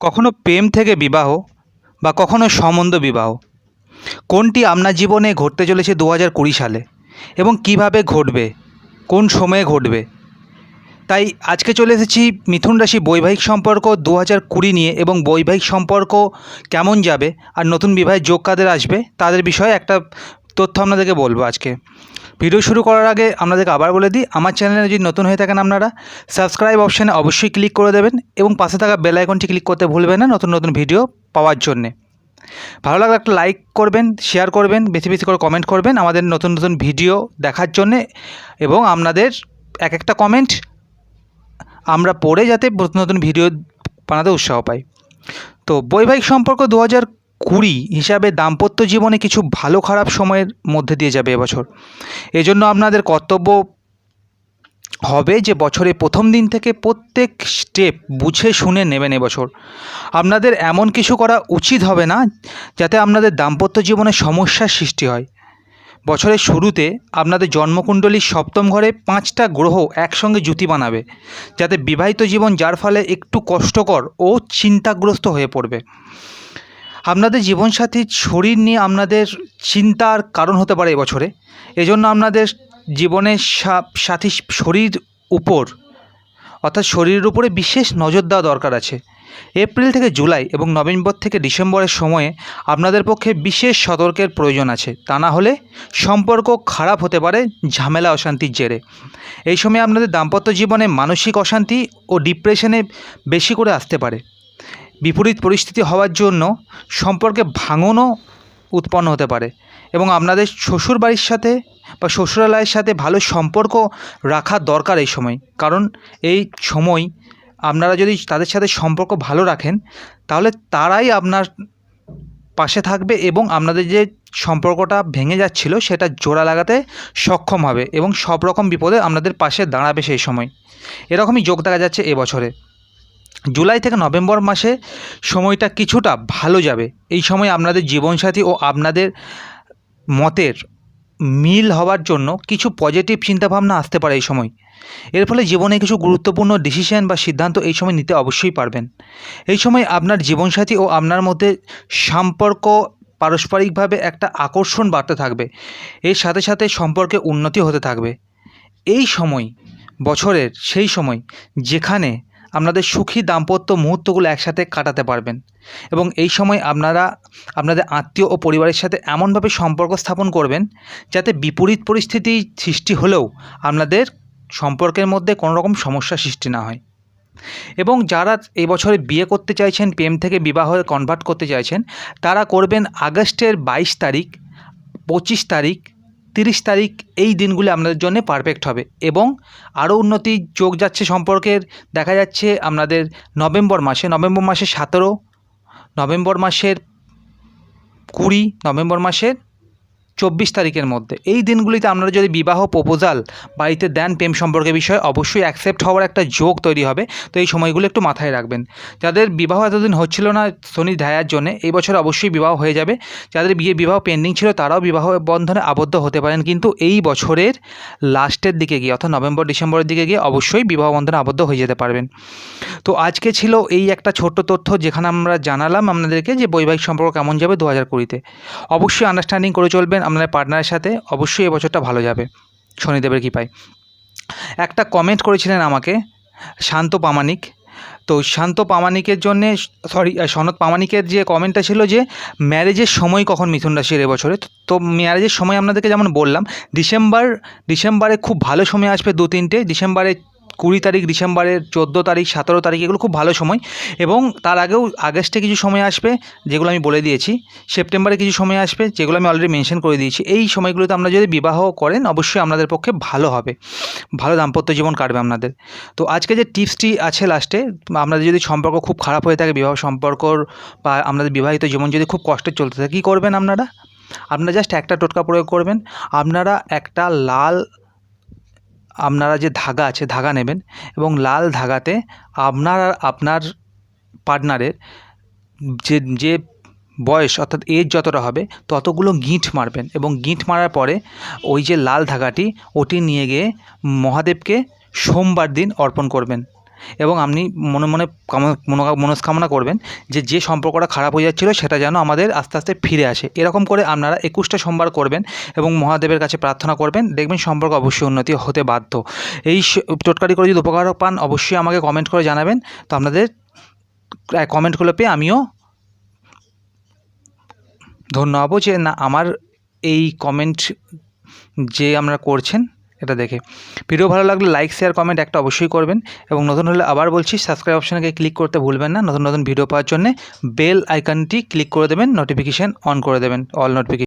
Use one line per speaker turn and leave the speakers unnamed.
কখনো প্রেম থেকে বিবাহ বা কখনো সম্বন্ধ বিবাহ? কোনটি আপনার জীবনে ঘটতে চলেছে দু হাজার কুড়ি সালে এবং কীভাবে ঘটবে? কোন সময়ে ঘটবে? তাই আজকে চলে এসেছি মিথুন রাশি বৈবাহিক সম্পর্ক দু হাজার কুড়ি নিয়ে এবং বৈবাহিক সম্পর্ক কেমন যাবে আর নতুন বিবাহের যোগ কাদের আসবে, তাদের বিষয়ে একটা তথ্য আপনাদেরকে বলব আজকে। ভিডিও শুরু করার আগে আপনাদেরকে আবার বলে দিই, আমার চ্যানেলে যদি নতুন হয়ে থাকেন আপনারা, সাবস্ক্রাইব অপশানে অবশ্যই ক্লিক করে দেবেন এবং পাশে থাকা বেল আইকনটি ক্লিক করতে ভুলবেন না নতুন নতুন ভিডিও পাওয়ার জন্যে। ভালো লাগলে একটা লাইক করবেন, শেয়ার করবেন, বেশি বেশি করে কমেন্ট করবেন আমাদের নতুন নতুন ভিডিও দেখার জন্যে এবং আপনাদের এক একটা কমেন্ট আমরা পড়ে যাতে নতুন নতুন ভিডিও বানাতে উৎসাহ পাই। তো বৈবাহিক সম্পর্ক দু হাজার কুড়ি হিসাবে দাম্পত্য জীবনে কিছু ভালো খারাপ সময়ের মধ্যে দিয়ে যাবে এবছর। এজন্য আপনাদের কর্তব্য হবে যে বছরে প্রথম দিন থেকে প্রত্যেক স্টেপ বুঝে শুনে নেবেন এবছর। আপনাদের এমন কিছু করা উচিত হবে না যাতে আপনাদের দাম্পত্য জীবনে সমস্যার সৃষ্টি হয়। বছরের শুরুতে আপনাদের জন্মকুণ্ডলীর সপ্তম ঘরে পাঁচটা গ্রহ একসঙ্গে জুতি বানাবে, যাতে বিবাহিত জীবন যার ফলে একটু কষ্টকর ও চিন্তাগ্রস্ত হয়ে পড়বে। আপনাদের জীবনসাথীর শরীর নিয়ে আপনাদের চিন্তার কারণ হতে পারে এবছরে। এজন্য আপনাদের জীবনের সাথী শরীর উপর, অর্থাৎ শরীরের উপরে বিশেষ নজর দেওয়া দরকার আছে। এপ্রিল থেকে জুলাই এবং নভেম্বর থেকে ডিসেম্বরের সময়ে আপনাদের পক্ষে বিশেষ সতর্কের প্রয়োজন আছে। তা না হলে সম্পর্ক খারাপ হতে পারে, ঝামেলা, অশান্তির জেরে। এই সময় আপনাদের দাম্পত্য জীবনে মানসিক অশান্তি ও ডিপ্রেশনে বেশি করে আসতে পারে। বিপরীত পরিস্থিতি হওয়ার জন্য সম্পর্কে ভাঙনও উৎপন্ন হতে পারে এবং আপনাদের শ্বশুর বাড়ির সাথে বা শ্বশুরালয়ের সাথে ভালো সম্পর্ক রাখা দরকার এই সময়। কারণ এই সময় আপনারা যদি তাদের সাথে সম্পর্ক ভালো রাখেন, তাহলে তারাই আপনার পাশে থাকবে এবং আপনাদের যে সম্পর্কটা ভেঙে যাচ্ছিল সেটা জোড়া লাগাতে সক্ষম হবে এবং সব রকম বিপদে আপনাদের পাশে দাঁড়াবে সেই সময়। এরকমই যোগ দেখা যাচ্ছে এবছরে জুলাই থেকে নভেম্বর মাসে সময়টা কিছুটা ভালো যাবে। এই সময় আপনাদের জীবনসাথী ও আপনাদের মতের মিল হওয়ার জন্য কিছু পজিটিভ চিন্তাভাবনা আসতে পারে এই সময়। এর ফলে জীবনে কিছু গুরুত্বপূর্ণ ডিসিশন বা সিদ্ধান্ত এই সময় নিতে অবশ্যই পারবেন। এই সময় আপনার জীবনসাথী ও আপনার মধ্যে সম্পর্ক পারস্পরিকভাবে একটা আকর্ষণ বাড়তে থাকবে। এর সাথে সাথে সম্পর্কে উন্নতি হতে থাকবে। এই সময়, বছরের সেই সময় যেখানে আপনাদের সুখী দাম্পত্য মুহূর্তগুলো একসাথে কাটাতে পারবেন। এবং এই সময় আপনারা, আপনাদের আত্মীয় ও পরিবারের সাথে এমনভাবে সম্পর্ক স্থাপন করবেন যাতে বিপরীত পরিস্থিতি সৃষ্টি হলেও আপনাদের সম্পর্কের মধ্যে কোনো রকম সমস্যা সৃষ্টি না হয়। এবং যারা এই বছরে বিয়ে করতে চাইছেন, প্রেম থেকে বিবাহে কনভার্ট করতে চাইছেন, তারা করবেন আগস্টের বাইশ তারিখ, পঁচিশ তারিখ তিরিশ তারিখ এই দিনগুলি আপনাদের জন্য পারফেক্ট হবে এবং আরও উন্নতি যোগ যাচ্ছে সম্পর্কের দেখা যাচ্ছে আপনাদের নভেম্বর মাসে, নভেম্বর মাসের সতেরো, নভেম্বর মাসের কুড়ি, নভেম্বর মাসের চব্বিশ তারিখের মধ্যে। এই দিনগুলিতে আপনারা যদি বিবাহ প্রপোজাল বাড়িতে দেন প্রেম সম্পর্কে বিষয়ে, অবশ্যই অ্যাকসেপ্ট হওয়ার একটা যোগ তৈরি হবে। তো এই সময়গুলো একটু মাথায় রাখবেন। যাদের বিবাহ এতদিন হচ্ছিল না শনি ধায়ার জন্য, এই বছর অবশ্যই বিবাহ হয়ে যাবে। যাদের বিয়ে বিবাহ পেন্ডিং ছিল, তারাও বিবাহ বন্ধনে আবদ্ধ হতে পারেন। কিন্তু এই বছরের লাস্টের দিকে গিয়ে, অর্থাৎ নভেম্বর, ডিসেম্বরের দিকে গিয়ে অবশ্যই বিবাহ বন্ধনে আবদ্ধ হয়ে যেতে পারবেন। তো আজকে ছিল এই একটা ছোট্ট তথ্য, যেখানে আমরা জানালাম আপনাদেরকে যে বৈবাহিক সম্পর্ক কেমন যাবে দু হাজার কুড়িতে। অবশ্যই আন্ডারস্ট্যান্ডিং করে চলবেন। আপনাদের পার্টনারের সাথে অবশ্যই এবছরটা ভালো যাবে। শনিদেবের কৃপায়। একটা কমেন্ট করেছিলেন আমাকে, শান্ত পামানিক তো শান্ত পামানিকের জন্যে সরি সনত পামানিকের যে কমেন্টটা ছিল যে ম্যারেজের সময় কখন মিথুন রাশির এবছরে তো ম্যারেজের সময় আপনাদেরকে যেমন বললাম, ডিসেম্বর, ডিসেম্বরে খুব ভালো সময় আসবে দু তিনটে ডিসেম্বরে কুড়ি তারিখ ডিসেম্বরের চোদ্দ তারিখ, সতেরো তারিখ, এগুলো খুব ভালো সময়। এবং তার আগেও আগস্টে কিছু সময় আসবে, যেগুলো আমি বলে দিয়েছি। সেপ্টেম্বরে কিছু সময় আসবে, যেগুলো আমি অলরেডি মেনশন করে দিয়েছি। এই সময়গুলোতে আপনারা যদি বিবাহ করেন, অবশ্যই আপনাদের পক্ষে ভালো হবে। ভালো দাম্পত্য জীবন কাটবে আপনাদের। তো আজকে যে টিপসটি আছে লাস্টে আপনাদের যদি সম্পর্ক খুব খারাপ হয়ে থাকে, বিবাহ সম্পর্কর বা আপনাদের বিবাহিত জীবন যদি খুব কষ্টে চলতে থাকে, কী করবেন আপনারা? আপনারা জাস্ট একটা টোটকা প্রয়োগ করবেন। আপনারা একটা লাল আপনারা যে ধাগা আছে, ধাগা নেবেন এবং লাল ধাগাতে আপনার আর আপনার পার্টনারের যে যে বয়স অর্থাৎ এজ যতটা হবে, ততগুলো গিঁট মারবেন এবং গিঁট মারার পরে ওই যে লাল ধাগাটি ওটি নিয়ে গিয়ে মহাদেবকে সোমবার দিন অর্পণ করবেন। এবং আপনি মনে মনে কাম- মনো- মনস্কামনা করবেন যে যে সম্পর্কটা খারাপ হয়ে যাচ্ছিল সেটা যেন আমাদের আস্তে আস্তে ফিরে আসে। এরকম করে আপনারা একুশটা সোমবার করবেন এবং মহাদেবের কাছে প্রার্থনা করবেন, দেখবেন সম্পর্ক অবশ্যই উন্নতি হতে বাধ্য। এই টোটকাটি করে যদি উপকার পান, অবশ্যই আমাকে কমেন্ট করে জানাবেন। তো আপনাদের কমেন্টগুলো পেয়ে আমিও ধন্য হব যে, না, আমার এই কমেন্ট যে আপনারা করছেন এটা দেখে। ভিডিও ভালো লাগলে লাইক শেয়ার কমেন্ট একটা অবশ্যই করবেন এবং নতুন হলে আবার বলছি সাবস্ক্রাইব অপশানকে ক্লিক করতে ভুলবেন না। নতুন নতুন ভিডিও পাওয়ার জন্য বেল আইকনটি ক্লিক করে দেবেন নোটিফিকেশান অন করে দেবেন অল নোটিফিকেশন